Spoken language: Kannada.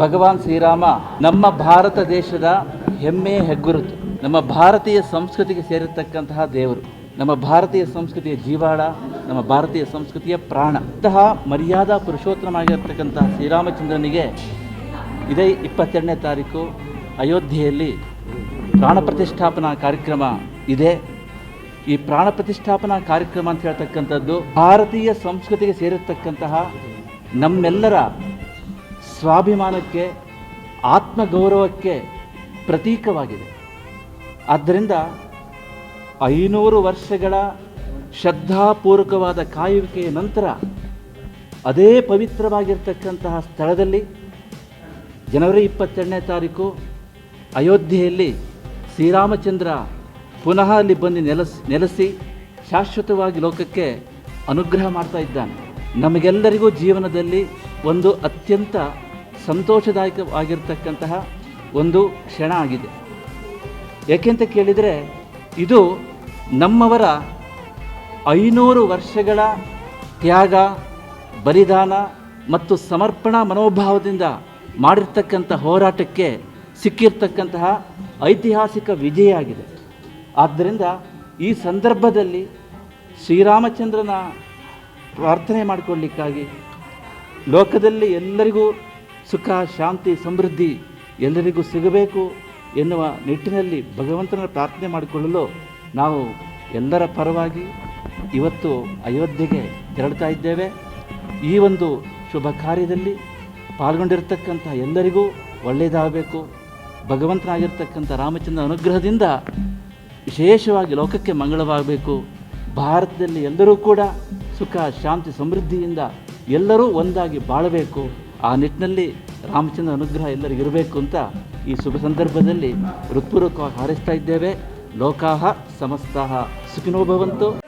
ಭಗವಾನ್ ಶ್ರೀರಾಮ ನಮ್ಮ ಭಾರತ ದೇಶದ ಹೆಮ್ಮೆ ಹೆಗ್ಗುರುತು. ನಮ್ಮ ಭಾರತೀಯ ಸಂಸ್ಕೃತಿಗೆ ಸೇರಿರ್ತಕ್ಕಂತಹ ದೇವರು. ನಮ್ಮ ಭಾರತೀಯ ಸಂಸ್ಕೃತಿಯ ಜೀವಾಳ, ನಮ್ಮ ಭಾರತೀಯ ಸಂಸ್ಕೃತಿಯ ಪ್ರಾಣ. ಇಂತಹ ಮರ್ಯಾದಾ ಪುರುಷೋತ್ತಮವಾಗಿರ್ತಕ್ಕಂತಹ ಶ್ರೀರಾಮಚಂದ್ರನಿಗೆ ಇದೇ ಇಪ್ಪತ್ತೆರಡನೇ ತಾರೀಕು ಅಯೋಧ್ಯೆಯಲ್ಲಿ ಪ್ರಾಣ ಪ್ರತಿಷ್ಠಾಪನಾ ಕಾರ್ಯಕ್ರಮ ಇದೆ. ಈ ಪ್ರಾಣ ಪ್ರತಿಷ್ಠಾಪನಾ ಕಾರ್ಯಕ್ರಮ ಅಂತ ಹೇಳ್ತಕ್ಕಂಥದ್ದು ಭಾರತೀಯ ಸಂಸ್ಕೃತಿಗೆ ಸೇರಿರ್ತಕ್ಕಂತಹ ನಮ್ಮೆಲ್ಲರ ಸ್ವಾಭಿಮಾನಕ್ಕೆ, ಆತ್ಮಗೌರವಕ್ಕೆ ಪ್ರತೀಕವಾಗಿದೆ. ಆದ್ದರಿಂದ ಐನೂರು ವರ್ಷಗಳ ಶ್ರದ್ಧಾಪೂರ್ವಕವಾದ ಕಾಯುವಿಕೆಯ ನಂತರ ಅದೇ ಪವಿತ್ರವಾಗಿರ್ತಕ್ಕಂತಹ ಸ್ಥಳದಲ್ಲಿ ಜನವರಿ ಇಪ್ಪತ್ತೆರಡನೇ ತಾರೀಕು ಅಯೋಧ್ಯೆಯಲ್ಲಿ ಶ್ರೀರಾಮಚಂದ್ರ ಪುನಃ ಅಲ್ಲಿ ಬಂದು ನೆಲೆಸ್, ನೆಲೆಸಿ ಶಾಶ್ವತವಾಗಿ ಲೋಕಕ್ಕೆ ಅನುಗ್ರಹ ಮಾಡ್ತಾ ಇದ್ದಾನೆ. ನಮಗೆಲ್ಲರಿಗೂ ಜೀವನದಲ್ಲಿ ಒಂದು ಅತ್ಯಂತ ಸಂತೋಷದಾಯಕವಾಗಿರ್ತಕ್ಕಂತಹ ಒಂದು ಕ್ಷಣ ಆಗಿದೆ. ಏಕೆಂತ ಕೇಳಿದರೆ, ಇದು ನಮ್ಮವರ ಐನೂರು ವರ್ಷಗಳ ತ್ಯಾಗ, ಬಲಿದಾನ ಮತ್ತು ಸಮರ್ಪಣಾ ಮನೋಭಾವದಿಂದ ಮಾಡಿರ್ತಕ್ಕಂಥ ಹೋರಾಟಕ್ಕೆ ಸಿಕ್ಕಿರ್ತಕ್ಕಂತಹ ಐತಿಹಾಸಿಕ ವಿಜಯ ಆಗಿದೆ. ಆದ್ದರಿಂದ ಈ ಸಂದರ್ಭದಲ್ಲಿ ಶ್ರೀರಾಮಚಂದ್ರನ ಪ್ರಾರ್ಥನೆ ಮಾಡಿಕೊಳ್ಳಿಕ್ಕಾಗಿ. ಲೋಕದಲ್ಲಿ ಎಲ್ಲರಿಗೂ ಸುಖ, ಶಾಂತಿ, ಸಮೃದ್ಧಿ ಎಲ್ಲರಿಗೂ ಸಿಗಬೇಕು ಎನ್ನುವ ನಿಟ್ಟಿನಲ್ಲಿ ಭಗವಂತನ ಪ್ರಾರ್ಥನೆ ಮಾಡಿಕೊಳ್ಳಲು ನಾವು ಎಲ್ಲರ ಪರವಾಗಿ ಇವತ್ತು ಅಯೋಧ್ಯೆಗೆ ತೆರಳ್ತಾ ಇದ್ದೇವೆ. ಈ ಒಂದು ಶುಭ ಕಾರ್ಯದಲ್ಲಿ ಪಾಲ್ಗೊಂಡಿರತಕ್ಕಂಥ ಎಲ್ಲರಿಗೂ ಒಳ್ಳೆಯದಾಗಬೇಕು. ಭಗವಂತನಾಗಿರ್ತಕ್ಕಂಥ ರಾಮಚಂದ್ರ ಅನುಗ್ರಹದಿಂದ ವಿಶೇಷವಾಗಿ ಲೋಕಕ್ಕೆ ಮಂಗಳವಾಗಬೇಕು. ಭಾರತದಲ್ಲಿ ಎಲ್ಲರೂ ಕೂಡ ಸುಖ, ಶಾಂತಿ, ಸಮೃದ್ಧಿಯಿಂದ ಎಲ್ಲರೂ ಒಂದಾಗಿ ಬಾಳಬೇಕು. ಆ ನಿಟ್ಟಿನಲ್ಲಿ ರಾಮಚಂದ್ರ ಅನುಗ್ರಹ ಎಲ್ಲರಿಗೂ ಇರಬೇಕು ಅಂತ ಈ ಶುಭ ಸಂದರ್ಭದಲ್ಲಿ ಹೃತ್ಪೂರ್ವಕವಾಗಿ ಹಾರೈಸ್ತಾ ಇದ್ದೇವೆ. ಲೋಕಾಹ ಸಮಸ್ತಾಹ. ಸುಖಿನೋ ಭವಂತು.